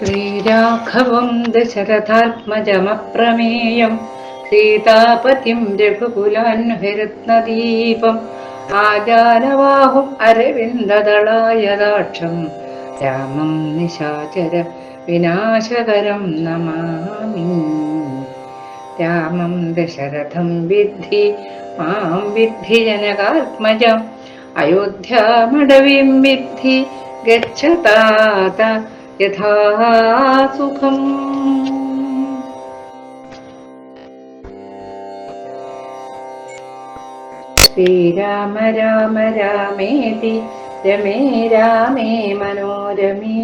ശ്രീരാഘവം ദശരഥാത്മജമപ്രമേയം. സീതാപതിം രഘുകുലാൻഹരത്നദീപം ആജാനവാഹും അരവിന്ദദളായദാക്ഷം. രാമം നിശാചര വിനാശകരം നമാമി. രാമം ദശരഥം വിദ്ധി മാം വിദ്ധി ജനകാത്മജം. അയോധ്യാമടവിം വിദ്ധി ഗച്ഛതാത. യഥാ സുഖം ശ്രീരാമ രാമ രാമേതി രമേ രാമേ മനോരമേ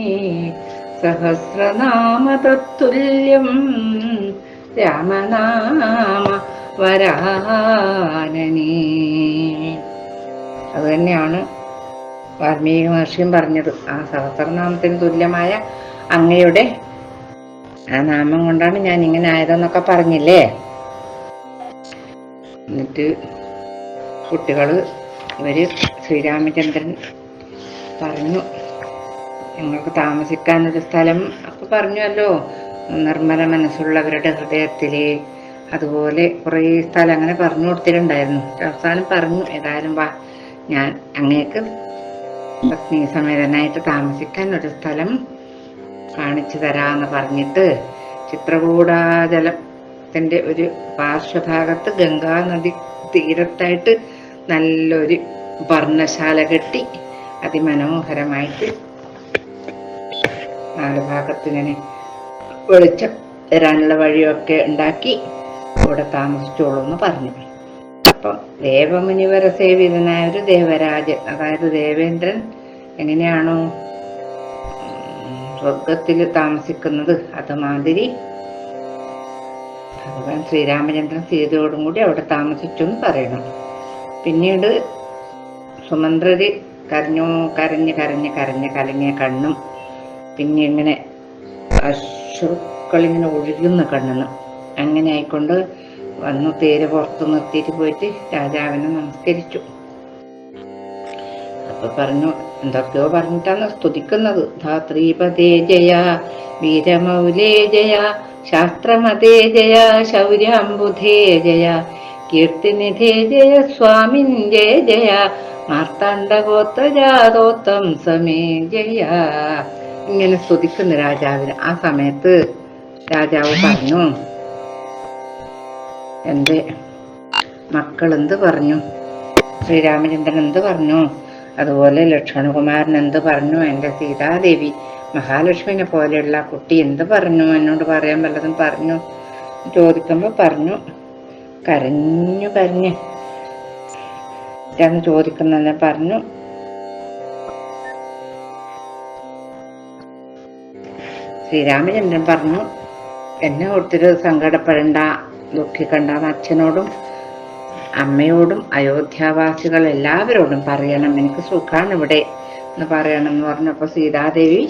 സഹസ്രനാമ തത്തുല്യം രാമനാമ വരാനനേ അത് തന്നെയാണ് വാൽമീകി മഹർഷിയും പറഞ്ഞത്. ആ സഹസ്രനാമത്തിന് തുല്യമായ അങ്ങയുടെ ആ നാമം കൊണ്ടാണ് ഞാൻ ഇങ്ങനെ ആയതെന്നൊക്കെ പറഞ്ഞില്ലേ? എന്നിട്ട് കുട്ടികൾ ഇവർ ശ്രീരാമചന്ദ്രൻ പറഞ്ഞു ഞങ്ങൾക്ക് താമസിക്കാനൊരു സ്ഥലം ഒക്കെ പറഞ്ഞല്ലോ നിർമ്മല മനസ്സുള്ളവരുടെ ഹൃദയത്തിൽ. അതുപോലെ കുറേ സ്ഥലം അങ്ങനെ പറഞ്ഞു കൊടുത്തിട്ടുണ്ടായിരുന്നു. അവസാനം പറഞ്ഞു ഏതായാലും വാ ഞാൻ അങ്ങേക്ക് പത്നി സമേതനായിട്ട് താമസിക്കാൻ ഒരു സ്ഥലം കാണിച്ചു തരാന്ന് പറഞ്ഞിട്ട് ചിത്രകൂടാജലത്തിന്റെ ഒരു പാർശ്വഭാഗത്ത് ഗംഗാ നദി തീരത്തായിട്ട് നല്ലൊരു വർണശാല കെട്ടി അതിമനോഹരമായിട്ട് നാല് ഭാഗത്തിങ്ങനെ വെളിച്ചം തരാനുള്ള വഴിയൊക്കെ ഉണ്ടാക്കി ഇവിടെ താമസിച്ചോളൂ എന്ന് പറഞ്ഞു. അപ്പം ദേവമുനിവര സേവിതനായ ഒരു ദേവരാജൻ അതായത് ദേവേന്ദ്രൻ എങ്ങനെയാണോ സ്വർഗത്തിൽ താമസിക്കുന്നത് അതുമാതിരി ഭഗവാൻ ശ്രീരാമചന്ദ്രൻ സീതയോടും കൂടി അവിടെ താമസിച്ചു എന്ന് പറയണം. പിന്നീട് സുമന്ത്രര് കരഞ്ഞു കരഞ്ഞ് കരഞ്ഞ് കരഞ്ഞ് കലങ്ങിയ കണ്ണും പിന്നെ ഇങ്ങനെ അശ്രുക്കളിങ്ങനെ ഒഴുകുന്ന കണ്ണെന്ന്. അങ്ങനെ ആയിക്കൊണ്ട് വന്നു തേര് പുറത്തു നിർത്തിയിട്ട് പോയിട്ട് രാജാവിനെ നമസ്കരിച്ചു. അപ്പൊ പറഞ്ഞു എന്തൊക്കെയോ പറഞ്ഞിട്ടാണ് സ്തുതിക്കുന്നത്. ധാത്രീപതേ ജയ വീരമൗലേ ജയ ശാസ്ത്രമതേ ജയ ശൗര്യാംബുധേ ജയ കീർത്തിനിധേ ജയ സ്വാമിൻ ജയ ജയ മാർത്താണ്ഡഗോത്രജാതോത്തം സമേ ജയ. ഇങ്ങനെ സ്തുതിക്കുന്ന രാജാവിന്. ആ സമയത്ത് രാജാവ് പറഞ്ഞു എന്റെ മക്കൾ എന്ത് പറഞ്ഞു? ശ്രീരാമചന്ദ്രൻ എന്ത് പറഞ്ഞു? അതുപോലെ ലക്ഷ്മണകുമാരൻ എന്ത് പറഞ്ഞു? എന്റെ സീതാദേവി മഹാലക്ഷ്മിനെ പോലെയുള്ള കുട്ടി എന്ത് പറഞ്ഞു? എന്നോട് പറയാൻ വല്ലതും പറഞ്ഞു? ചോദിക്കുമ്പോൾ പറഞ്ഞു. കരഞ്ഞു കരഞ്ഞ്. ഞാൻ ചോദിക്കുന്ന പറഞ്ഞു. ശ്രീരാമചന്ദ്രൻ പറഞ്ഞു എന്നെ ഒത്തിരി സങ്കടപ്പെടണ്ട. ദുഃഖിക്കണ്ട അച്ഛനോടും അമ്മയോടും അയോധ്യാവാസികൾ എല്ലാവരോടും പറയണം. എനിക്ക് സുഖാണ് ഇവിടെ എന്ന് പറയണം എന്ന് പറഞ്ഞപ്പോൾ സീതാദേവി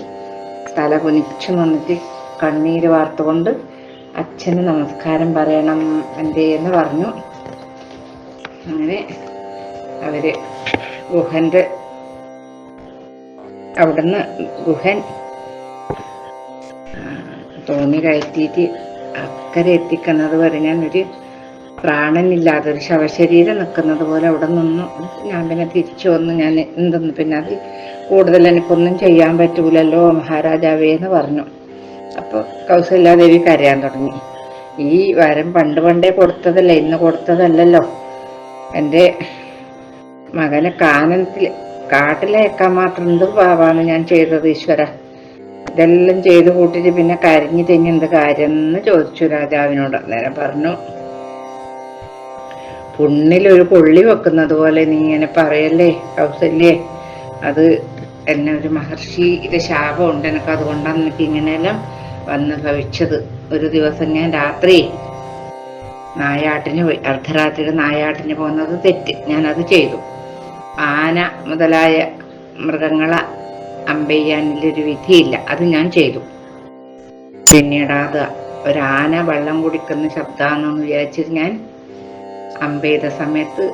തല കുനിച്ചു നിന്നിട്ട് കണ്ണീര് വാർത്തുകൊണ്ട് അച്ഛന് നമസ്കാരം പറയണം എന്റെ എന്ന് പറഞ്ഞു. അങ്ങനെ അവർ ഗുഹന്റെ അവിടുന്ന് ഗുഹൻ തോന്നി കയറ്റിയിട്ട് അക്കരെ എത്തിക്കുന്നത് വരെ ഒരു പ്രാണനില്ലാതെ ഒരു ശവശരീരം നിൽക്കുന്നത് പോലെ അവിടെ നിന്നു. ഞാൻ പിന്നെ തിരിച്ചു വന്നു. ഞാൻ എന്തെന്ന് പിന്നെ അത് കൂടുതൽ എനിക്കൊന്നും ചെയ്യാൻ പറ്റൂലല്ലോ മഹാരാജാവേ എന്ന് പറഞ്ഞു. അപ്പോൾ കൗസല്യാദേവി കരയാൻ തുടങ്ങി. ഈ വരം പണ്ട് പണ്ടേ കൊടുത്തതല്ല ഇന്ന് കൊടുത്തതല്ലല്ലോ. എന്റെ മകനെ കാനനത്തിൽ കാട്ടിലേക്കാൻ മാത്രം എന്ത് പാവാണ് ഞാൻ ചെയ്തത് ഈശ്വര? ഇതെല്ലാം ചെയ്ത് കൂട്ടിട്ട് പിന്നെ കരഞ്ഞു തെങ്ങി എന്ത് കാര്യം എന്ന് ചോദിച്ചു രാജാവിനോട്. അന്നേരം പറഞ്ഞു പുണ്ണിലൊരു കൊള്ളി വെക്കുന്നത് പോലെ നീ ഇങ്ങനെ പറയല്ലേ കൗസല്യേ? അത് എന്നെ ഒരു മഹർഷിയുടെ ശാപമുണ്ട്. എനിക്ക് അതുകൊണ്ടാണ് എനിക്ക് ഇങ്ങനെയെല്ലാം വന്ന് ഭവിച്ചത്. ഒരു ദിവസം ഞാൻ രാത്രി നായാട്ടിന് പോയി അർദ്ധരാത്രിയുടെ നായാട്ടിന് പോകുന്നത് തെറ്റ്. ഞാനത് ചെയ്തു. ആന മുതലായ മൃഗങ്ങളെ അമ്പെയ്യാനിലൊരു വിധിയില്ല. അത് ഞാൻ ചെയ്തു. പിന്നീട് അത് ഒരാന വെള്ളം കുടിക്കുന്ന ശബ്ദമാണെന്ന് വിചാരിച്ചിട്ട് ഞാൻ അമ്പെയ്ത സമയത്ത്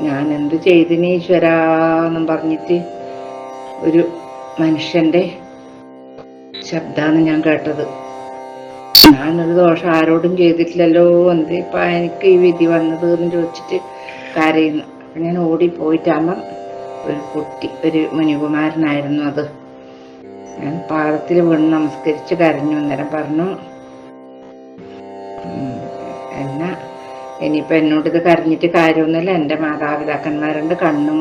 ഞാൻ എന്ത് ചെയ്തിനീശ്വരാന്നും പറഞ്ഞിട്ട് ഒരു മനുഷ്യന്റെ ശബ്ദമാണ് ഞാൻ കേട്ടത്. ഞാനൊരു ദോഷം ആരോടും ചെയ്തിട്ടില്ലല്ലോ എന്തിപ്പാ എനിക്ക് ഈ വിധി വന്നത് എന്ന് ചോദിച്ചിട്ട് കരയുന്നു. ഞാൻ ഓടിപ്പോയിട്ടാകുമ്പം ഒരു കുട്ടി ഒരു മുനികുമാരനായിരുന്നു അത്. ഞാൻ പാദത്തിൽ വീണ് നമസ്കരിച്ച് കരഞ്ഞു അന്നേരം പറഞ്ഞു എന്നാ ഇനിയിപ്പൊ എന്നോട് ഇത് കരഞ്ഞിട്ട് കാര്യമൊന്നുമില്ല. എന്റെ മാതാപിതാക്കന്മാരുണ്ട് കണ്ണും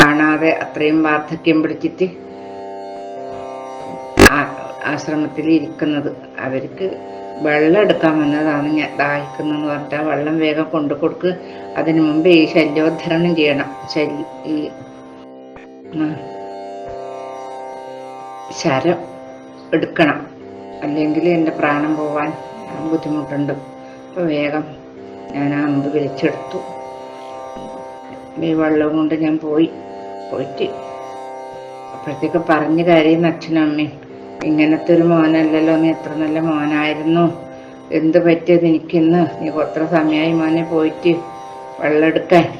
കാണാതെ അത്രയും വാർദ്ധക്യം പിടിച്ചിട്ട് ആശ്രമത്തിൽ ഇരിക്കുന്നത്. അവർക്ക് വെള്ളം എടുക്കാൻ വന്നതാണ് ഞാൻ ദാഹിക്കുന്നതെന്ന് പറഞ്ഞിട്ട് ആ വെള്ളം വേഗം കൊണ്ടു കൊടുക്ക് അതിനു മുമ്പ് ഈ ശല്യോദ്ധരണം ചെയ്യണം. ശല്യ ഈ ശരം എടുക്കണം. അല്ലെങ്കിൽ എന്റെ പ്രാണം പോവാൻ ബുദ്ധിമുട്ടുണ്ട്. അപ്പോൾ വേഗം ഞാൻ ആ അമ്പ് വലിച്ചെടുത്തു ഈ വെള്ളം കൊണ്ട് ഞാൻ പോയി. പോയിട്ട് അപ്പോഴത്തേക്ക് പറഞ്ഞു കാര്യം അച്ഛനമ്മയും ഇങ്ങനത്തെ ഒരു മോനല്ലല്ലോ നീ എത്ര നല്ല മോനായിരുന്നു. എന്ത് പറ്റിയത് എനിക്കിന്ന്? നീ എത്ര സമയമായി മോനെ പോയിട്ട് വെള്ളം എടുക്കാൻ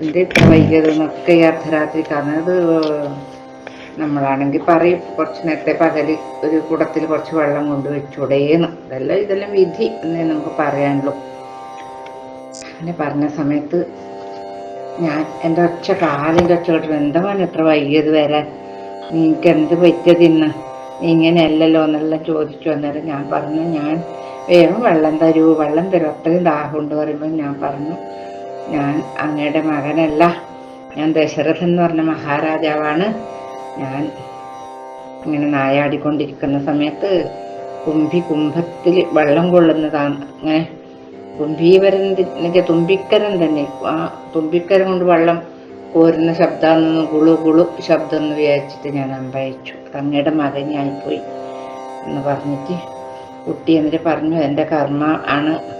എന്ത് ഇത്ര വൈകിയത് എന്നൊക്കെ ഈ അർദ്ധരാത്രി അത് നമ്മളാണെങ്കിൽ പറയും കുറച്ച് നേരത്തെ പകൽ ഒരു കുടത്തിൽ കുറച്ച് വെള്ളം കൊണ്ട് വെച്ചൂടേന്ന്. ഇതെല്ലാം ഇതെല്ലാം വിധി എന്നേ നമുക്ക് പറയാനുള്ളൂ. അങ്ങനെ പറഞ്ഞ സമയത്ത് ഞാൻ എന്റെ ഒച്ച കാലിന്റെ ഒച്ച എന്താ മോനെ എത്ര വൈകിയത് വരാൻ? നിങ്ങൾക്ക് എന്ത് പറ്റിയത് ഇന്ന്? ഇങ്ങനെയല്ലല്ലോ എന്നെല്ലാം ചോദിച്ചു അന്നേരം ഞാൻ പറഞ്ഞു ഞാൻ വേഗം വെള്ളം തരൂ വെള്ളം തരൂ. അത്രയും ദാഹമുണ്ട് പറയുമ്പോൾ ഞാൻ പറഞ്ഞു ഞാൻ അങ്ങയുടെ മകനല്ല. ഞാൻ ദശരഥൻ എന്ന് പറഞ്ഞ മഹാരാജാവാണ്. ഞാൻ ഇങ്ങനെ നായാടിക്കൊണ്ടിരിക്കുന്ന സമയത്ത് കുംഭി കുംഭത്തിൽ വെള്ളം കൊള്ളുന്നതാണ്. അങ്ങനെ കുംഭീവരൻ എന്നുവെച്ചാൽ തുമ്പിക്കരൻ തന്നെ. ആ തുമ്പിക്കരൻ കൊണ്ട് വെള്ളം കോരുന്ന ശബ്ദമെന്ന് കുളു കുളു ശബ്ദം എന്ന് വിചാരിച്ചിട്ട് ഞാൻ അമ്പയച്ചു. അങ്ങയുടെ മകനായിപ്പോയി എന്ന് പറഞ്ഞിട്ട് കുട്ടി എന്നിട്ട് പറഞ്ഞു എന്റെ കർമ്മ ആണ്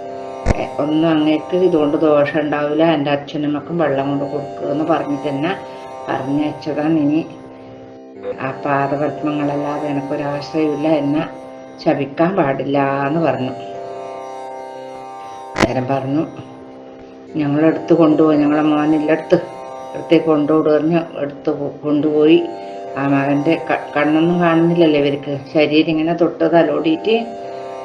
ഒന്നും അങ്ങേക്ക് ഇതുകൊണ്ട് ദോഷം ഉണ്ടാവില്ല. എന്റെ അച്ഛനും മക്കും വെള്ളം കൊണ്ട് കൊടുക്കുക എന്ന് പറഞ്ഞിട്ട് തന്നെ പറഞ്ഞയച്ചതാണ് ഇനി. ആ പാദപത്മങ്ങളല്ലാതെ എനക്കൊരാശ്രയമില്ല എന്നെ ശപിക്കാൻ പാടില്ല എന്ന് പറഞ്ഞു. നേരം പറഞ്ഞു ഞങ്ങളെടുത്ത് കൊണ്ടുപോയി. ഞങ്ങളെ മോനില്ലടുത്ത് അടുത്തേക്ക് കൊണ്ടുപോയി പറഞ്ഞ് എടുത്ത് കൊണ്ടുപോയി. ആ മകന്റെ കണ്ണൊന്നും കാണുന്നില്ലല്ലോ ഇവർക്ക്. ശരീരം ഇങ്ങനെ തൊട്ട് തലോടിയിട്ട്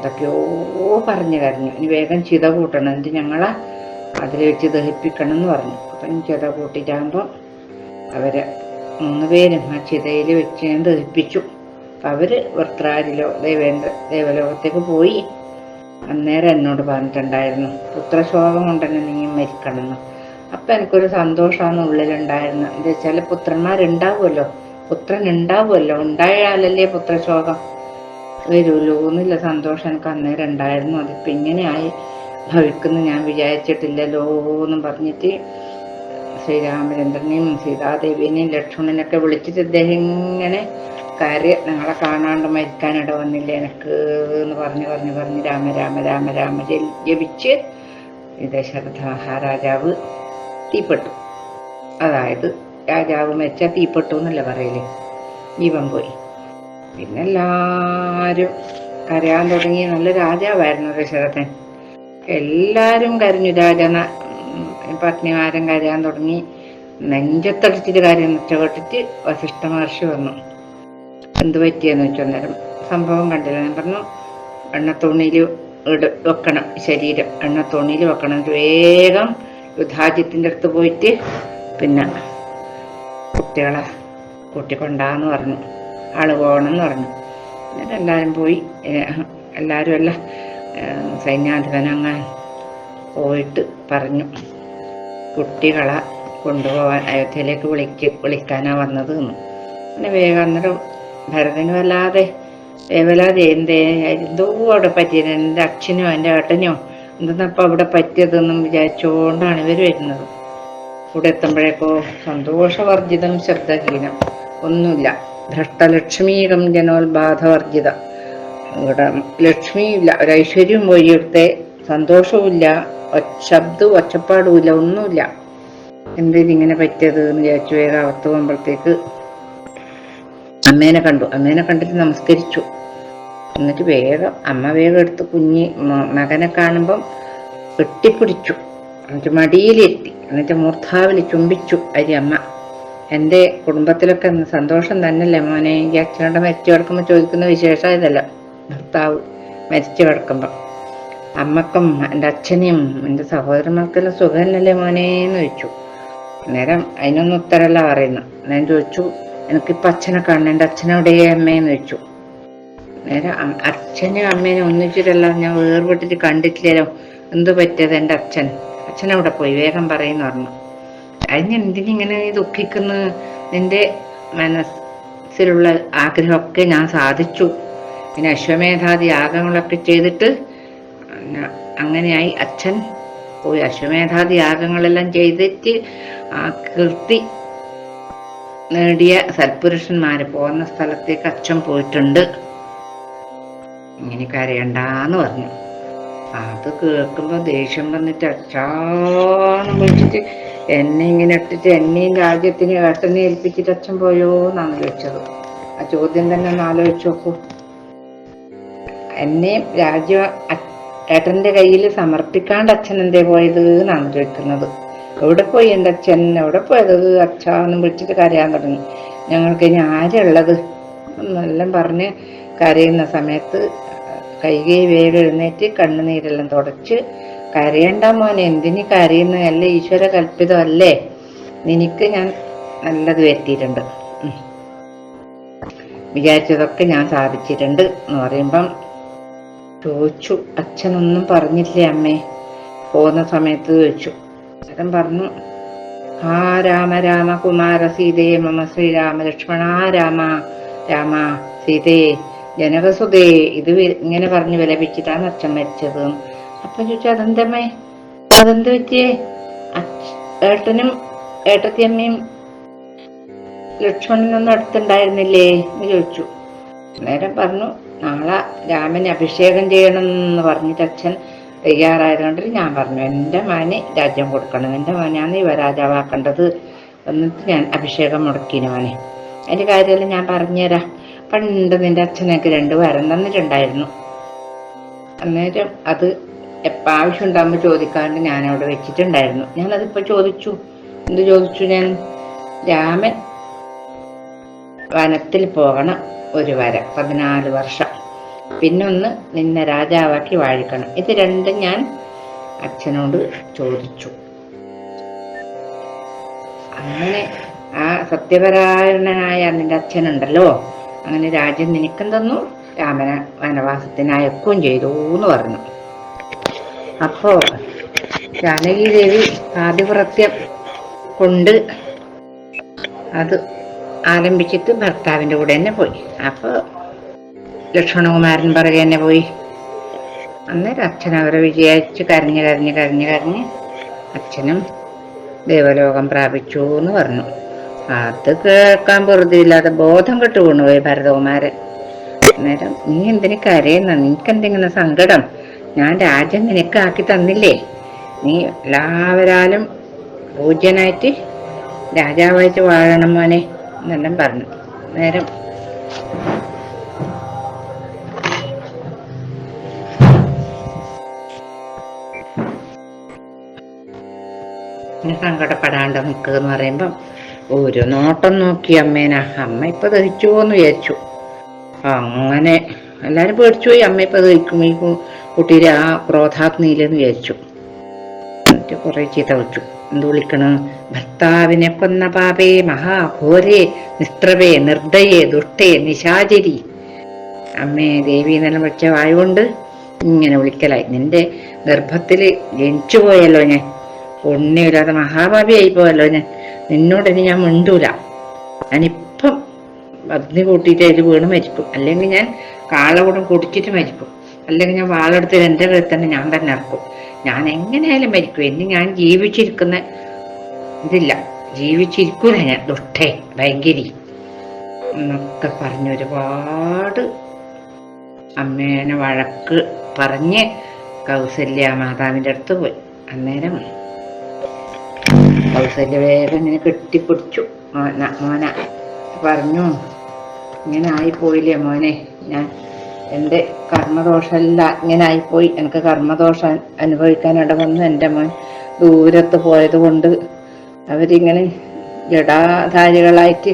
എന്തൊക്കെയോ പറഞ്ഞു കരഞ്ഞു. ഇനി വേഗം ചിത കൂട്ടണം. എന്നിട്ട് ഞങ്ങളെ അതിൽ വെച്ച് ദഹിപ്പിക്കണം എന്ന് പറഞ്ഞു. അപ്പം ചിത കൂട്ടിയിട്ടാകുമ്പോൾ അവരെ മൂന്ന് പേരും ആ ചിതയിൽ വെച്ച് ഞാൻ ദഹിപ്പിച്ചു. അപ്പം അവർ വൃത്രാരിലോ ദേവേന്ദ്ര ദേവലോകത്തേക്ക് പോയി. അന്നേരം എന്നോട് പറഞ്ഞിട്ടുണ്ടായിരുന്നു പുത്രശോകം ശോകം തന്നെ നീ മരിക്കണമെന്ന്. അപ്പം എനിക്കൊരു സന്തോഷമാണ് ഉള്ളിലുണ്ടായിരുന്നു. എന്താ വെച്ചാൽ പുത്രന്മാരുണ്ടാവുമല്ലോ. പുത്രൻ ഉണ്ടാവുമല്ലോ. ഉണ്ടായാലല്ലേ പുത്രശോകം. വരുമല്ലോ എന്നില്ല സന്തോഷം. എനിക്ക് അന്നേരം ഉണ്ടായിരുന്നു അതിപ്പോൾ ഇങ്ങനെയായി. ഭവിക്കുന്നു ഞാൻ വിചാരിച്ചിട്ടില്ലല്ലോ എന്നും പറഞ്ഞിട്ട് ശ്രീരാമചന്ദ്രനെയും സീതാദേവിനെയും ലക്ഷ്മണനൊക്കെ വിളിച്ചിട്ട് ഇദ്ദേഹം ഇങ്ങനെ കാര്യം ഞങ്ങളെ കാണാണ്ട് മരിക്കാനിട വന്നില്ല എനിക്ക് എന്ന് പറഞ്ഞു പറഞ്ഞു പറഞ്ഞ് രാമ രാമ രാമ രാമ ജപിച്ച് ദശരഥ മഹാരാജാവ് തീപ്പെട്ടു. അതായത് രാജാവ് മരിച്ച തീപ്പെട്ടു എന്നല്ല പറയൽ? ജീവൻ പോയി. പിന്നെ എല്ലാരും കരയാൻ തുടങ്ങി. നല്ല രാജാവായിരുന്നു ദശരഥൻ. എല്ലാരും കരഞ്ഞു. രാജന പത്നിമാരും കരയാൻ തുടങ്ങി. നെഞ്ചത്തടിച്ചിട്ട് കാര്യം കേട്ടിട്ട് വസിഷ്ഠ മഹർഷി വന്നു. എന്ത് പറ്റിയെന്ന് വെച്ചു അന്നേരം സംഭവം കണ്ടില്ല. ഞാൻ പറഞ്ഞു എണ്ണത്തോണിയിൽ ഇട വെക്കണം. ശരീരം എണ്ണത്തോണിയിൽ വെക്കണം. വേഗം യുദ്ധാജിത്തിന്റെ അടുത്ത് പോയിട്ട് പിന്നെ കുട്ടികളെ കൂട്ടിക്കൊണ്ടാന്ന് പറഞ്ഞു. ആൾ പോകണം എന്ന് പറഞ്ഞു. എന്നിട്ട് എല്ലാവരും പോയി. എല്ലാവരും അല്ല സൈന്യാധിപനങ്ങൾ പോയിട്ട് പറഞ്ഞു. കുട്ടികളെ കൊണ്ടുപോകാൻ അയോധ്യയിലേക്ക് വിളിക്ക് വിളിക്കാനാണ് വന്നത് എന്ന്. പിന്നെ വേഗം അന്നേരം ഭരതന് വല്ലാതെ വേവലാതെ എന്തേ എന്തോ അവിടെ പറ്റിയത്. എന്റെ അച്ഛനോ എന്റെ ഏട്ടനോ എന്തെന്നപ്പോൾ അവിടെ പറ്റിയതെന്നും വിചാരിച്ചുകൊണ്ടാണ് ഇവർ വരുന്നത്. ഇവിടെ എത്തുമ്പോഴേക്കോ സന്തോഷവർജിതം ശബ്ദഹീനം ഒന്നുമില്ല. ഭ്രഷ്ടലക്ഷ്മീകം ജനോത്ബാധവർജിത ഇവിടെ ലക്ഷ്മിയില്ല ഒരു ഐശ്വര്യവും പോയി ഇവിടുത്തെ സന്തോഷവുമില്ല ശബ്ദവും ഒച്ചപ്പാടുമില്ല ഒന്നുമില്ല. എന്തിനിങ്ങനെ പറ്റിയത് എന്ന് വിചാരിച്ചു വേഗം അകത്ത് പോകുമ്പോഴത്തേക്ക് അമ്മേനെ കണ്ടു. അമ്മേനെ കണ്ടിട്ട് നമസ്കരിച്ചു. എന്നിട്ട് വേഗം അമ്മ വേഗം എടുത്ത് കുഞ്ഞി മകനെ കാണുമ്പം കെട്ടിപ്പിടിച്ചു എന്നിട്ട് മടിയിലിരുത്തി. എന്നിട്ട് മൂർധാവിൽ ചുംബിച്ചു. അരി അമ്മ എന്റെ കുടുംബത്തിലൊക്കെ സന്തോഷം തന്നെയല്ലേ മോനെ? ഈ അച്ഛനോട് മരിച്ചു കിടക്കുമ്പോൾ ചോദിക്കുന്ന വിശേഷം ഇതല്ല. ഭർത്താവ് മരിച്ചു കിടക്കുമ്പോൾ അമ്മക്കും എന്റെ അച്ഛനെയും എന്റെ സഹോദരന്മാർക്കെല്ലാം സുഖമല്ലേ മോനെ എന്ന് ചോദിച്ചു. നേരം അതിനൊന്നും ഉത്തരമല്ല പറയുന്നു. ഞാൻ ചോദിച്ചു എനിക്കിപ്പോൾ അച്ഛനെ കാണണം. എന്റെ അച്ഛനോടെ അമ്മയെന്ന് ചോദിച്ചു. നേരം അച്ഛനും അമ്മേനും ഒന്നിച്ചിട്ടല്ല ഞാൻ വേർപെട്ടിട്ട് കണ്ടിട്ടില്ലല്ലോ. എന്തു പറ്റിയത് എന്റെ അച്ഛൻ? അച്ഛനവിടെ പോയി? വേഗം പറയുന്നു പറഞ്ഞു. അതിന് എന്തിനിങ്ങനെ ദുഃഖിക്കുന്നു? നിന്റെ മനസ്സിലുള്ള ആഗ്രഹമൊക്കെ ഞാൻ സാധിച്ചു. പിന്നെ അശ്വമേധാദി യാഗങ്ങളൊക്കെ ചെയ്തിട്ട് അങ്ങനെയായി അച്ഛൻ പോയി. അശ്വമേധാദി യാഗങ്ങളെല്ലാം ചെയ്തിട്ട് ആ കീർത്തി നേടിയ സൽപുരുഷന്മാര് പോകുന്ന സ്ഥലത്തേക്ക് അച്ഛൻ പോയിട്ടുണ്ട്. ഇങ്ങനെ കരയണ്ടാന്ന് പറഞ്ഞു. അത് കേൾക്കുമ്പോ ദേഷ്യം വന്നിട്ട് അച്ഛാന്ന് വിളിച്ചിട്ട് എന്നെ ഇങ്ങനെ ഇട്ടിട്ട് എന്നെയും രാജ്യത്തിന് ഏട്ടനെ ഏൽപ്പിച്ചിട്ട് അച്ഛൻ പോയോ എന്നാണ് ചോദിച്ചത്. ആ ചോദ്യം തന്നെ ഒന്ന് ആലോചിച്ച് നോക്കൂ. എന്നെയും രാജ്യം ഏട്ടന്റെ കയ്യിൽ സമർപ്പിക്കാണ്ട് അച്ഛൻ എന്തേ പോയത് എന്നാണ് ചോദിക്കുന്നത്. എവിടെ പോയി എന്റെ അച്ഛൻ? എവിടെ പോയത്? അച്ഛാന്ന് വിളിച്ചിട്ട് കരയാൻ തുടങ്ങി. ഞങ്ങൾക്ക് ഇനി ആരുള്ളത്? എന്നെല്ലാം പറഞ്ഞ് കരയുന്ന സമയത്ത് കൈകൈ വേഗം എഴുന്നേറ്റ് കണ്ണുനീരെല്ലാം തുടച്ച് കരയണ്ട മോനെ എന്തിന് കരയുന്ന? അല്ലേ ഈശ്വര കൽപ്പിതമല്ലേ? നിനക്ക് ഞാൻ നല്ലത് വരുത്തിയിട്ടുണ്ട്. വിചാരിച്ചതൊക്കെ ഞാൻ സാധിച്ചിട്ടുണ്ട് എന്ന് പറയുമ്പം ചോദിച്ചു. അച്ഛനൊന്നും പറഞ്ഞില്ലേ അമ്മേ? പോകുന്ന സമയത്ത് ചോദിച്ചു. അച്ഛൻ പറഞ്ഞു ആ രാമ രാമ കുമാര സീതയെ മമ ശ്രീരാമ ലക്ഷ്മണ രാമ രാമ സീതയെ ജനകസുതേ ഇത് ഇങ്ങനെ പറഞ്ഞു വിലപിച്ചിട്ടാണ് അച്ഛൻ മരിച്ചത്. അപ്പൊ ചോദിച്ചു അതെന്തമ്മേ അതെന്ത് പറ്റിയേ? ഏട്ടനും ഏട്ടത്തിയമ്മയും ലക്ഷ്മണനൊന്നും അടുത്തുണ്ടായിരുന്നില്ലേ എന്ന് ചോദിച്ചു. നേരം പറഞ്ഞു നാളെ രാമന് അഭിഷേകം ചെയ്യണം എന്ന് പറഞ്ഞിട്ട് അച്ഛൻ തയ്യാറായതുകൊണ്ട് ഞാൻ പറഞ്ഞു എന്റെ മോന് രാജ്യം കൊടുക്കണം എന്റെ മാനാണ് ഇവ രാജാവാക്കേണ്ടത് എന്നിട്ട് ഞാൻ അഭിഷേകം മുടക്കിന് മോനെ. അതിന്റെ കാര്യമെല്ലാം ഞാൻ പറഞ്ഞുതരാം. പണ്ട് നിന്റെ അച്ഛനൊക്കെ രണ്ട് വരം തന്നിട്ടുണ്ടായിരുന്നു. അന്നേരം അത് എപ്പോൾ ആവശ്യം ഉണ്ടാകുമ്പോൾ ചോദിക്കാണ്ട് ഞാൻ അവിടെ വെച്ചിട്ടുണ്ടായിരുന്നു ഞാനതിപ്പോൾ ചോദിച്ചു. എന്ത് ചോദിച്ചു ഞാൻ? രാമൻ വനത്തിൽ പോകണം ഒരു വര പതിനാല് വർഷം. പിന്നൊന്ന് നിന്നെ രാജാവാക്കി വാഴിക്കണം. ഇത് രണ്ടും ഞാൻ അച്ഛനോട് ചോദിച്ചു. അങ്ങനെ ആ സത്യപരായണനായ നിന്റെ അച്ഛനുണ്ടല്ലോ. അങ്ങനെ രാജ്യം നിനക്കും തന്നു രാമന വനവാസത്തിന് അയക്കുകയും ചെയ്തു എന്ന് പറഞ്ഞു. അപ്പോ ജാനകി ദേവി ആദിവ്രത്യം കൊണ്ട് അത് ആരംഭിച്ചിട്ട് ഭർത്താവിന്റെ കൂടെ തന്നെ പോയി. അപ്പോൾ ലക്ഷ്മണകുമാരൻ പറയുക തന്നെ പോയി. അന്നേരം അച്ഛൻ അവരെ വിജയിച്ച് കരഞ്ഞ് കരഞ്ഞ് കരഞ്ഞ് കരഞ്ഞ് അച്ഛനും ദേവലോകം പ്രാപിച്ചു എന്ന് പറഞ്ഞു. അത് കേൾക്കാൻ പൊറുതിയില്ലാതെ ബോധം കെട്ടു വീണുപോയി ഭരതകുമാരൻ അന്നേരം നീ എന്തിനു കരയുന്ന? നിനക്ക് എന്തെങ്കിലും സങ്കടം? ഞാൻ രാജ്യം നിനക്ക് ആക്കി തന്നില്ലേ? നീ എല്ലാവരാലും പൂജ്യനായിട്ട് രാജാവായിട്ട് വാഴണം മോനെ എന്നെല്ലാം പറഞ്ഞു. നേരം സങ്കടപ്പെടാണ്ട് നിൽക്കുക എന്ന് പറയുമ്പം ഒരു നോട്ടം നോക്കി അമ്മേനാ. അമ്മ ഇപ്പൊ ദഹിച്ചു എന്ന് വിചാരിച്ചു. അങ്ങനെ എല്ലാരും പേടിച്ചു പോയി. അമ്മ ഇപ്പൊ ദഹിക്കും. ഈ കു- കുട്ടിയുടെ ആ ക്രോധാഗ്നിയിലെന്ന് വിചാരിച്ചു. എന്നിട്ട് കുറെ ചീത്ത വിളിച്ചു. എന്ത് വിളിക്കണ്? ഭർത്താവിനെ കൊന്ന പാപേ മഹാഘോരേ നിസ്ത്രവേ നിർദ്ദയേ ദുഷ്ടേ നിശാചരി. അമ്മേ ദേവി എന്നെല്ലാം വെച്ച വായുകൊണ്ട് ഇങ്ങനെ വിളിക്കലായി. നിന്റെ ഗർഭത്തിൽ ജനിച്ചു പോയല്ലോ ഞാൻ. പുണ്യമില്ലാതെ മഹാഭാവിയായി പോയല്ലോ ഞാൻ. നിന്നോട് ഇനി ഞാൻ മിണ്ടൂല. ഞാനിപ്പം അഗ്നി കൂട്ടിയിട്ട് അതിൽ വീണ് മരിക്കും. അല്ലെങ്കിൽ ഞാൻ കാളകൂടം കുടിച്ചിട്ട് മരിക്കും. അല്ലെങ്കിൽ ഞാൻ വാളെടുത്ത് എന്റെ കയ്യിൽ തന്നെ ഞാൻ തന്നെ ഇറക്കും. ഞാൻ എങ്ങനെയായാലും മരിക്കും. ഇനി ഞാൻ ജീവിച്ചിരിക്കുന്ന ഇതില്ല. ജീവിച്ചിരിക്കൂല ഞാൻ. ദുഷ്ടേ ഭയങ്കരി. എന്നൊക്കെ പറഞ്ഞ് ഒരുപാട് അമ്മേനെ വഴക്ക് പറഞ്ഞ് കൗസല്യ മാതാവിന്റെ അടുത്ത് പോയി. അന്നേരം കൗസല്യ വേഗം ഇങ്ങനെ കെട്ടിപ്പിടിച്ചു. മോന മോന പറഞ്ഞു. ഇങ്ങനെ ആയിപ്പോയില്ലേ മോനെ? ഞാൻ എന്റെ കർമ്മദോഷമല്ല ഇങ്ങനെ ആയിപ്പോയി എനിക്ക് കർമ്മദോഷം അനുഭവിക്കാൻ ഇട വന്നു എന്റെ മോൻ ദൂരത്ത് പോയത് കൊണ്ട് അവരിങ്ങനെ ജടാധാരികളായിട്ട്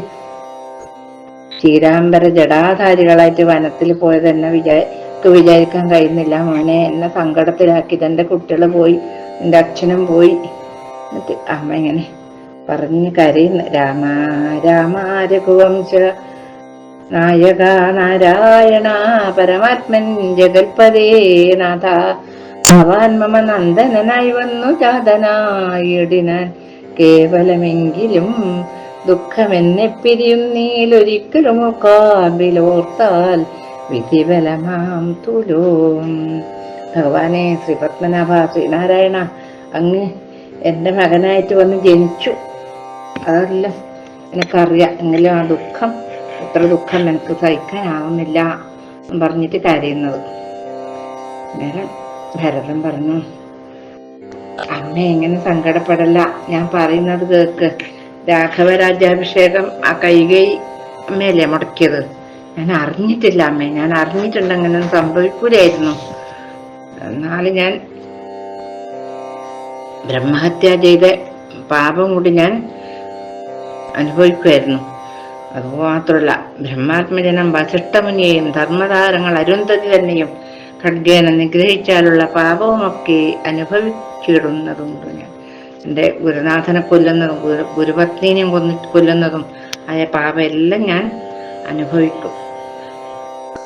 ശ്രീരാംബര ജടാധാരികളായിട്ട് വനത്തിൽ പോയത് എന്നെ വിചാരിക്ക് വിചാരിക്കാൻ കഴിയുന്നില്ല മോനെ. എന്നെ സങ്കടത്തിലാക്കി. എന്റെ കുട്ടികൾ പോയി എന്റെ അച്ഛനും പോയി. എന്നിട്ട് അമ്മ ഇങ്ങനെ പറഞ്ഞ് കരയുന്ന രാമ രാമ രഘുവംശ നായക നാരായണ പരമാത്മൻ ജഗൽപദേ നാഥ ഭവാൻ മമ നന്ദനായി വന്നു ജാതനായിടിനാൻ കേവലമെങ്കിലും ദുഃഖമെന്നെ പിരിയുന്നീലൊരിക്കലും കാമ്പിലോർത്താൽ വിധിബലമാം തുലോം. ഭഗവാനെ ശ്രീപത്മനാഭ ശ്രീനാരായണ അങ്ങ് എന്റെ മകനായിട്ട് വന്ന് ജനിച്ചു. അതെല്ലാം എനിക്കറിയാം എങ്കിലും ആ ദുഃഖം. എത്ര ദുഃഖം എനിക്ക് സഹിക്കാനാവുന്നില്ല പറഞ്ഞിട്ട് കരയുന്നത്. അന്നേരം ഭരതൻ പറഞ്ഞു അമ്മ എങ്ങനെ സങ്കടപ്പെടല്ല. ഞാൻ പറയുന്നത് കേക്ക്. രാഘവ രാജ്യാഭിഷേകം ആ കൈകൈ അമ്മയല്ലേ മുടക്കിയത്? ഞാൻ അറിഞ്ഞിട്ടില്ല അമ്മേ. ഞാൻ അറിഞ്ഞിട്ടുണ്ട് സംഭവിക്കൂലായിരുന്നു. എന്നാലും ഞാൻ ബ്രഹ്മഹത്യ ചെയ്ത പാപം കൂടി ഞാൻ അനുഭവിക്കുമായിരുന്നു അതുമാത്രമല്ല ബ്രഹ്മാത്മജനം വസിഷ്ഠമുനിയെയും ധർമ്മതാരങ്ങൾ അരുന്ധതി തന്നെയും ഖഡ്ഗേന നിഗ്രഹിച്ചാലുള്ള പാപവുമൊക്കെ അനുഭവിച്ചിടുന്നതുണ്ട് ഞാൻ. എന്റെ ഗുരുനാഥനെ കൊല്ലുന്നതും ഗുരു ഗുരുപത്നീനെയും കൊന്നി കൊല്ലുന്നതും ആയ പാപമെല്ലാം ഞാൻ അനുഭവിക്കും.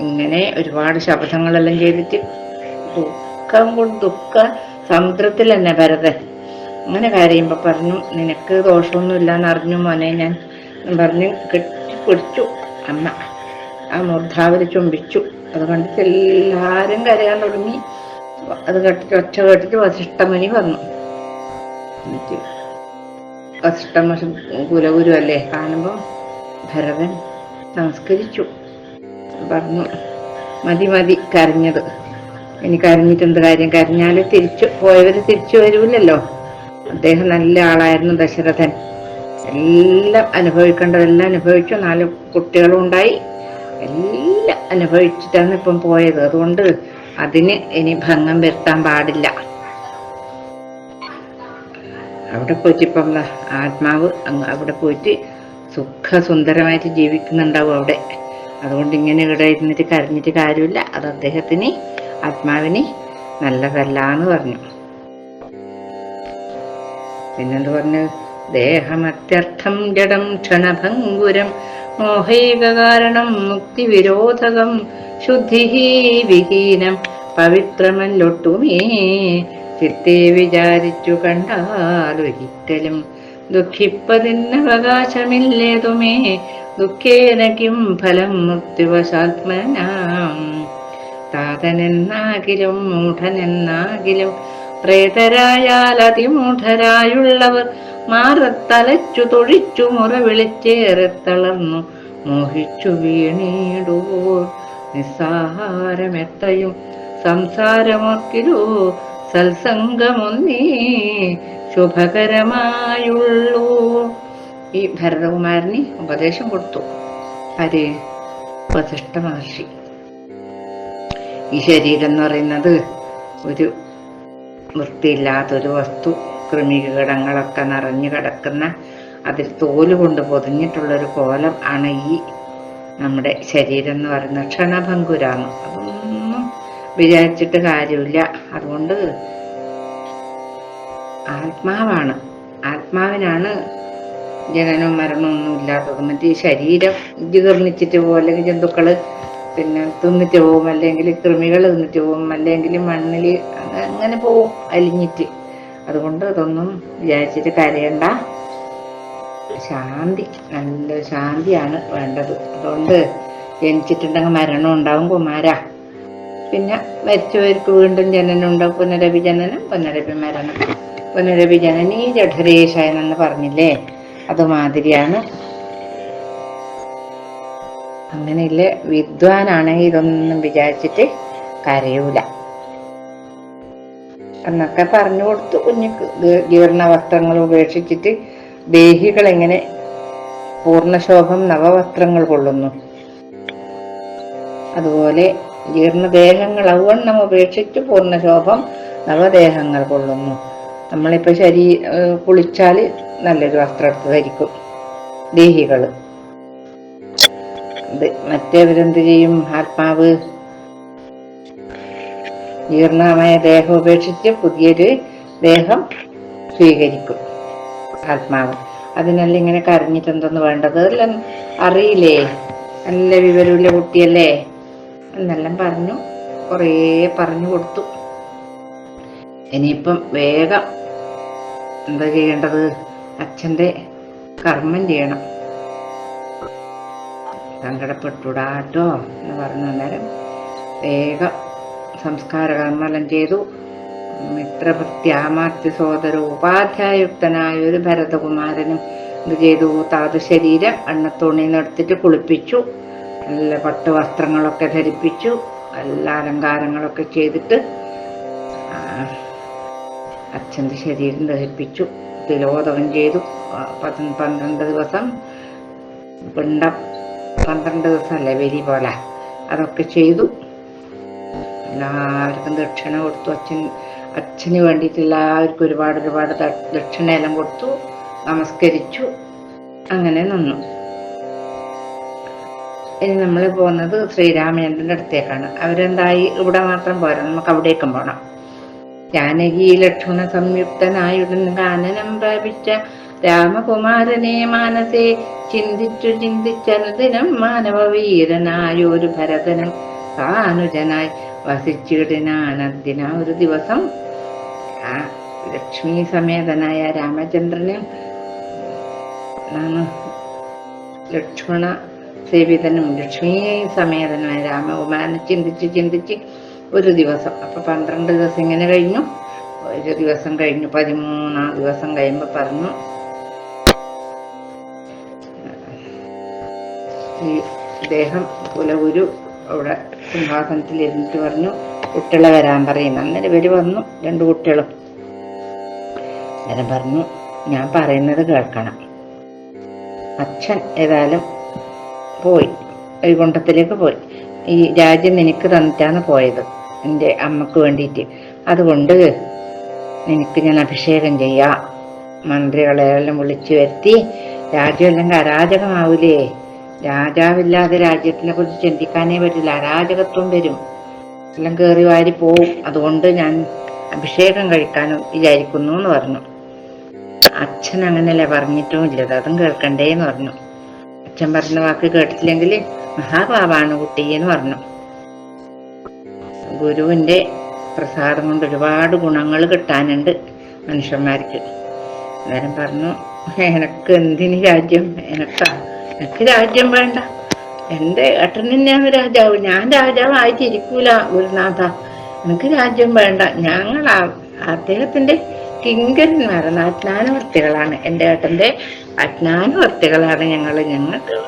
ഇങ്ങനെ ഒരുപാട് ശബ്ദങ്ങളെല്ലാം ചെയ്തിട്ട് ദുഃഖം കൊണ്ട് ദുഃഖ സമുദ്രത്തിൽ തന്നെ ഭരതൻ അങ്ങനെ കരയുമ്പോ പറഞ്ഞു നിനക്ക് ദോഷമൊന്നുമില്ല എന്ന് അറിഞ്ഞു മോനെ ഞാൻ പറഞ്ഞു കെട്ടി കെട്ടിപ്പിടിച്ചു അമ്മ ആ മൂർധാവിൽ ചുംബിച്ചു. അത് കണ്ടിട്ട് എല്ലാരും കരയാൻ തുടങ്ങി. അത് കേട്ടിട്ട് ഒച്ച കേട്ടിട്ട് വസിഷ്ഠമുനി വന്നു. എന്നിട്ട് വസിഷ്ഠമ കുലഗുരു അല്ലേ കാണുമ്പോൾ ഭരതൻ സംസ്കരിച്ചു പറഞ്ഞു മതി മതി കരഞ്ഞത്. ഇനി കരഞ്ഞിട്ട് എന്ത് കാര്യം? കരഞ്ഞാൽ തിരിച്ചു പോയവര് തിരിച്ചു വരൂലല്ലോ അദ്ദേഹം നല്ല ആളായിരുന്നു ദശരഥൻ. എല്ലാം അനുഭവിക്കേണ്ടതെല്ലാം അനുഭവിച്ചു. നാല് കുട്ടികളും ഉണ്ടായി. എല്ലാം അനുഭവിച്ചിട്ടാണ് ഇപ്പം പോയത്. അതുകൊണ്ട് അതിന് ഇനി ഭംഗം വരുത്താൻ പാടില്ല. അവിടെ പോയിട്ട് ഇപ്പം ആത്മാവ് അവിടെ പോയിട്ട് സുഖസുന്ദരമായിട്ട് ജീവിക്കുന്നുണ്ടാവും അവിടെ. അതുകൊണ്ട് ഇങ്ങനെ ഇവിടെ ഇരുന്നിട്ട് കരഞ്ഞിട്ട് കാര്യമില്ല. അത് അദ്ദേഹത്തിന് ആത്മാവിന് നല്ലതല്ല എന്ന് പറഞ്ഞു. പിന്നെന്ത് പറഞ്ഞു ദേഹമത്യർത്ഥം ജഡം ക്ഷണഭംഗുരം മോഹൈക കാരണം മുക്തിവിരോധകം ശുദ്ധി വിഹീനം പവിത്രമല്ലൊട്ടുമേ ചിത്തെ വിചാരിച്ചു കണ്ടാലൊരിക്കലും ദുഃഖിപ്പതിന്നവകാശമില്ലേതുമേ ദുഃഖേന കിം ഫലം മുക്തിവശാത്മനാം. താതനെന്നാകിലും മൂഢനെന്നാകിലും പ്രേതരായാൽ അതിമൂഢരായുള്ളവർ മാറത്തലച്ചു തൊഴിച്ചു മുറ വിളിച്ചേറെ തളർന്നു. മോഹിച്ചു വീണീടുവോർ നിസ്സാഹാരമെത്രയും സംസാരമൊക്കിലോ സത്സംഗമൊന്നീ ശുഭകരമായുള്ളൂ. ഈ ഭരതകുമാരന് ഉപദേശം കൊടുത്തു. ആര് വസിഷ്ഠ മഹർഷി. ഈ ശരീരം എന്ന് പറയുന്നത് ഒരു വൃത്തിയില്ലാത്തൊരു വസ്തു കൃമികീടങ്ങളൊക്കെ നിറഞ്ഞു കിടക്കുന്ന അതിൽ തോൽ കൊണ്ട് പൊതിഞ്ഞിട്ടുള്ളൊരു കോലം ആണ് ഈ നമ്മുടെ ശരീരം എന്ന് പറയുന്ന ക്ഷണഭങ്കുരാന്ന് അതൊന്നും വിചാരിച്ചിട്ട് കാര്യമില്ല. അതുകൊണ്ട് ആത്മാവാണ്. ആത്മാവിനാണ് ജനനവും മരണവും ഒന്നും ഇല്ലാത്തത് മറ്റേ ശരീരം ജീർണിച്ചിട്ട് പോലെ ജന്തുക്കൾ പിന്നെ തിന്നിട്ട് പോവും അല്ലെങ്കിൽ കൃമികൾ തിന്നിട്ട് പോവും അല്ലെങ്കിൽ മണ്ണിൽ അങ്ങനെ പോവും അലിഞ്ഞിട്ട്. അതുകൊണ്ട് അതൊന്നും വിചാരിച്ചിട്ട് കരയണ്ട. ശാന്തി. നല്ല ശാന്തിയാണ് വേണ്ടത്. അതുകൊണ്ട് ജനിച്ചിട്ടുണ്ടെങ്കിൽ മരണം ഉണ്ടാവും കുമാര. പിന്നെ മരിച്ചവർക്ക് വീണ്ടും ജനനം ഉണ്ടാവും പുനരഭി ജനനം പുനരഭി മരണം. പുനരഭി ജനനീ ജഠരേശയൻ എന്ന് പറഞ്ഞില്ലേ? അതുമാതിരിയാണ് അങ്ങനെയില്ല വിദ്വാനാണെങ്കിൽ ഇതൊന്നും വിചാരിച്ചിട്ട് കരയൂല. എന്നൊക്കെ പറഞ്ഞു കൊടുത്തു കുഞ്ഞിക്ക്. ജീർണ വസ്ത്രങ്ങൾ ഉപേക്ഷിച്ചിട്ട് ദേഹികൾ എങ്ങനെ പൂർണശോഭം നവവസ്ത്രങ്ങൾ കൊള്ളുന്നു. അതുപോലെ ജീർണദേഹങ്ങൾ അവണ്ണം ഉപേക്ഷിച്ച് പൂർണശോഭം നവദേഹങ്ങൾ കൊള്ളുന്നു. നമ്മളിപ്പോൾ ശരീ കുളിച്ചാൽ നല്ലൊരു വസ്ത്രം എടുത്ത് ധരിക്കും. ദേഹികൾ. ഇത് മറ്റേവരെന്ത് ചെയ്യും? ആത്മാവ് ജീർണമായ ദേഹം ഉപേക്ഷിച്ച് പുതിയൊരു ദേഹം സ്വീകരിക്കും ആത്മാവ്. അതിനല്ല ഇങ്ങനെ കരഞ്ഞിട്ട് എന്തെന്ന് വേണ്ടത്? എല്ലാം അറിയില്ലേ? നല്ല വിവരമില്ല കുട്ടിയല്ലേ? എന്നെല്ലാം പറഞ്ഞു കുറേ പറഞ്ഞു കൊടുത്തു. ഇനിയിപ്പം വേഗം എന്താ ചെയ്യേണ്ടത്? അച്ഛന്റെ കർമ്മം ചെയ്യണം. സങ്കടപ്പെട്ടുടാട്ടോ എന്ന് പറഞ്ഞു അന്നേരം വേഗം സംസ്കാര കർമ്മലം ചെയ്തു. മിത്രഭൃത്യാമാർത്തി സോദര ഉപാധ്യായുക്തനായ ഒരു ഭരതകുമാരനും ഇത് ചെയ്തു. താതു ശരീരം എണ്ണത്തുണി നിർത്തിട്ട് കുളിപ്പിച്ചു. നല്ല പട്ട് വസ്ത്രങ്ങളൊക്കെ ധരിപ്പിച്ചു. എല്ലാ അലങ്കാരങ്ങളൊക്കെ ചെയ്തിട്ട് അച്ഛന്റെ ശരീരം ദഹിപ്പിച്ചു. തിലോദകം ചെയ്തു. പന്ത്രണ്ട് ദിവസം പിണ്ടം പന്ത്രണ്ട് ദിവസമല്ലേ വെരി പോലെ? അതൊക്കെ ചെയ്തു. എല്ലാവർക്കും ദക്ഷിണ കൊടുത്തു. അച്ഛൻ അച്ഛന് വേണ്ടിയിട്ട് എല്ലാവർക്കും ഒരുപാട് ഒരുപാട് ദക്ഷിണയെല്ലാം കൊടുത്തു. നമസ്കരിച്ചു. അങ്ങനെ നിന്നു. ഇനി നമ്മൾ പോകുന്നത് ശ്രീരാമചന്ദ്രന്റെ അടുത്തേക്കാണ്. അവരെന്തായി? ഇവിടെ മാത്രം പോരാ. നമുക്ക് അവിടേക്കും പോകണം ജാനകി ലക്ഷ്മണ സംയുക്തനായുടൻ കാനനം പ്രാപിച്ച രാമകുമാരനെ മാനസേ. ചിന്തിച്ചു ചിന്തിച്ചനുദിനം മാനവവീരനായൊരു ഭരതനും താനുജനായി വസിച്ചിടിനാനദിന ഒരു ദിവസം. ലക്ഷ്മി സമേതനായ രാമചന്ദ്രനും ലക്ഷ്മണ സേവിതനും ലക്ഷ്മി സമേതനുമായ രാമകുമാരനെ ചിന്തിച്ച് ചിന്തിച്ച് ഒരു ദിവസം. അപ്പൊ പന്ത്രണ്ട് ദിവസം ഇങ്ങനെ കഴിഞ്ഞു. ഒരു ദിവസം കഴിഞ്ഞു പതിമൂന്നാം ദിവസം കഴിയുമ്പോ പറഞ്ഞു. ഈ കുലഗുരു അവിടെ സിംഹാസനത്തിൽ ഇരുന്നിട്ട് പറഞ്ഞു കുട്ടികളെ വരാൻ പറയുന്നു. അന്നേരം ഇവർ വന്നു രണ്ട് കുട്ടികളും. അന്നേരം പറഞ്ഞു ഞാൻ പറയുന്നത് കേൾക്കണം. അച്ഛൻ ഏതായാലും പോയി വൈകുണ്ഠത്തിലേക്ക് പോയി. ഈ രാജ്യം നിനക്ക് തന്നിട്ടാണ് പോയത്. എന്റെ അമ്മയ്ക്ക് വേണ്ടിയിട്ട്. അതുകൊണ്ട് നിനക്ക് ഞാൻ അഭിഷേകം ചെയ്യാം. മന്ത്രികളെ എല്ലാം വിളിച്ചു വരുത്തി. രാജ്യം അല്ലെങ്കിൽ അരാജകമാവൂലേ. രാജാവില്ലാതെ രാജ്യത്തിനെ കുറിച്ച് ചിന്തിക്കാനേ പറ്റില്ല അരാജകത്വം വരും. എല്ലാം കയറി വാരി പോവും. അതുകൊണ്ട് ഞാൻ അഭിഷേകം കഴിക്കാനും വിചാരിക്കുന്നു എന്ന് പറഞ്ഞു. അച്ഛൻ അങ്ങനെയല്ലേ പറഞ്ഞിട്ടും ഇല്ലത്. അതും കേൾക്കണ്ടേ എന്ന് പറഞ്ഞു. അച്ഛൻ പറഞ്ഞ വാക്ക് കേട്ടില്ലെങ്കിൽ മഹാഭാവാണ് കുട്ടി എന്ന് പറഞ്ഞു. ഗുരുവിന്റെ പ്രസാദം കൊണ്ട് ഒരുപാട് ഗുണങ്ങൾ കിട്ടാനുണ്ട് മനുഷ്യന്മാർക്ക്. അന്നേരം പറഞ്ഞു എനക്ക് എന്തിന് രാജ്യം? എനക്കാ എനിക്ക് രാജ്യം വേണ്ട. എന്റെ ഏട്ടൻ തന്നെയാണ് രാജാവ്. ഞാൻ രാജാവായിട്ടിരിക്കൂല ഗുരുനാഥ. എനിക്ക് രാജ്യം വേണ്ട. ഞങ്ങൾ അദ്ദേഹത്തിന്റെ കിങ്കരന്മാരാണ് അജ്ഞാനവർത്തികളാണ്. എന്റെ ഏട്ടന്റെ അജ്ഞാനവർത്തികളാണ് ഞങ്ങൾ. ഞങ്ങൾക്ക്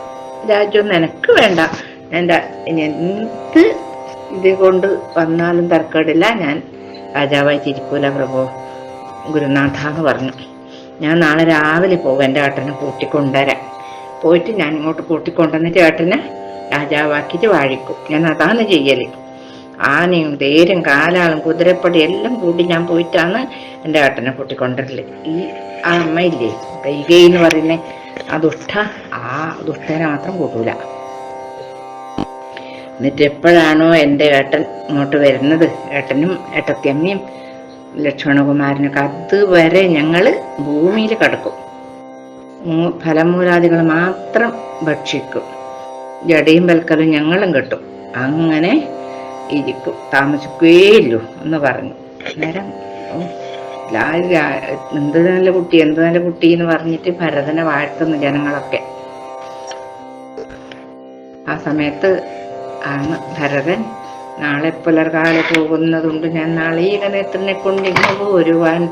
രാജ്യം നിനക്ക് വേണ്ട. എന്റെ എന്ത് ഇത് കൊണ്ട് വന്നാലും തർക്കമില്ല. ഞാൻ രാജാവായി തിരിക്കൂല പ്രഭു. ഗുരുനാഥ എന്ന് പറഞ്ഞു. ഞാൻ നാളെ രാവിലെ പോകും എന്റെ ഏട്ടനെ കൂട്ടിക്കൊണ്ടുവരാം പോയിട്ട് ഞാൻ ഇങ്ങോട്ട് കൂട്ടിക്കൊണ്ടുവന്നിട്ട് ഏട്ടനെ രാജാവാക്കിയിട്ട് വാഴിക്കും. ഞാൻ അതാണ് ചെയ്യൽ. ആനയും തേരും കാലാളും കുതിരപ്പടി എല്ലാം കൂടി ഞാൻ പോയിട്ടാണ് എന്റെ ഏട്ടനെ കൂട്ടിക്കൊണ്ടുവരൽ. ഈ ആ അമ്മയില്ലേ കൈകൈ എന്ന് പറയുന്നത് ആ ദുഷ്ട ആ ദുഷ്ടനെ മാത്രം കൂട്ടൂല. എന്നിട്ട് എപ്പോഴാണോ എന്റെ ഏട്ടൻ ഇങ്ങോട്ട് വരുന്നത്? ഏട്ടനും ഏട്ടത്തിയമ്മയും ലക്ഷ്മണകുമാരനൊക്കെ അതുവരെ ഞങ്ങൾ ഭൂമിയിൽ കിടക്കും. ഫലമൂലാദികൾ മാത്രം ഭക്ഷിക്കും. ജടയും വൽക്കലും ഞങ്ങളും കിട്ടും. അങ്ങനെ ഇരിക്കും. താമസിക്കുകയില്ലു എന്ന് പറഞ്ഞു. നേരം എന്ത് നല്ല കുട്ടി എന്ത് നല്ല കുട്ടി എന്ന് പറഞ്ഞിട്ട് ഭരതനെ വാഴ്ത്തുന്നു ജനങ്ങളൊക്കെ. ആ സമയത്ത് ആണ് ഭരതൻ. നാളെ പുലർകാലെ പോകുന്നതുകൊണ്ട് ഞാൻ നാളെ ഈ ഗണേത്രനെ കൊണ്ട് ഇങ്ങ് പോരുവാൻ.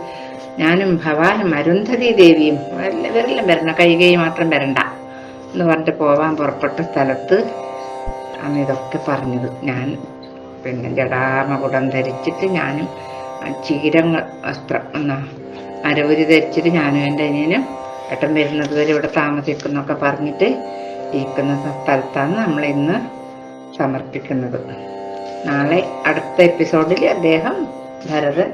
ഞാനും ഭവാനും അരുന്ധതി ദേവിയും വല്ല- വരണം. കൈകൈ മാത്രം വരണ്ട എന്ന് പറഞ്ഞിട്ട് പോവാൻ പുറപ്പെട്ട സ്ഥലത്ത് അന്ന് ഇതൊക്കെ പറഞ്ഞത്. ഞാൻ പിന്നെ ജടാമകുടം ധരിച്ചിട്ട് ഞാനും ചീരങ്ങ വസ്ത്രം എന്നാ അരവുരി ധരിച്ചിട്ട് ഞാനും എന്റെ അനിയനും ഏട്ടൻ വരുന്നത് വരെ ഇവിടെ താമസിക്കുന്നൊക്കെ പറഞ്ഞിട്ട് ഇരിക്കുന്ന സ്ഥലത്താണ് നമ്മൾ ഇന്ന് സമർപ്പിക്കുന്നത്. നാളെ അടുത്ത എപ്പിസോഡിൽ അദ്ദേഹം ഭരതൻ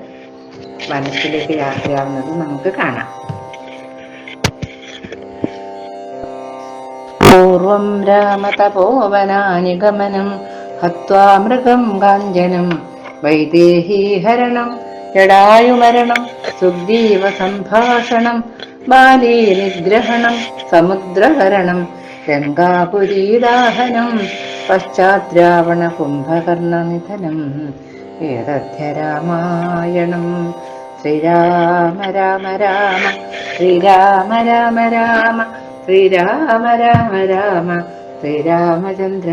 വനത്തിലേക്ക് യാത്രയാവുന്നത് നമുക്ക് കാണാം. പൂർവം രാമതപോവനാനിഗമനം ഹത്വാ മൃഗം കാഞ്ചനം വൈദേഹീഹരണം ജടായുമരണം സുഗ്രീവ സംഭാഷണം ബാലീനിഗ്രഹണം സമുദ്രഹരണം ഗംഗാപുരീദാഹനം പശ്ചാദ്രാവണ കുംഭകർണനിധനം ഏതധ്യ രാമായണം ശ്രീരാമ രാമ രാമ ശ്രീരാമ രാമ രാമ ശ്രീരാമ രാമ രാമ ശ്രീരാമചന്ദ്ര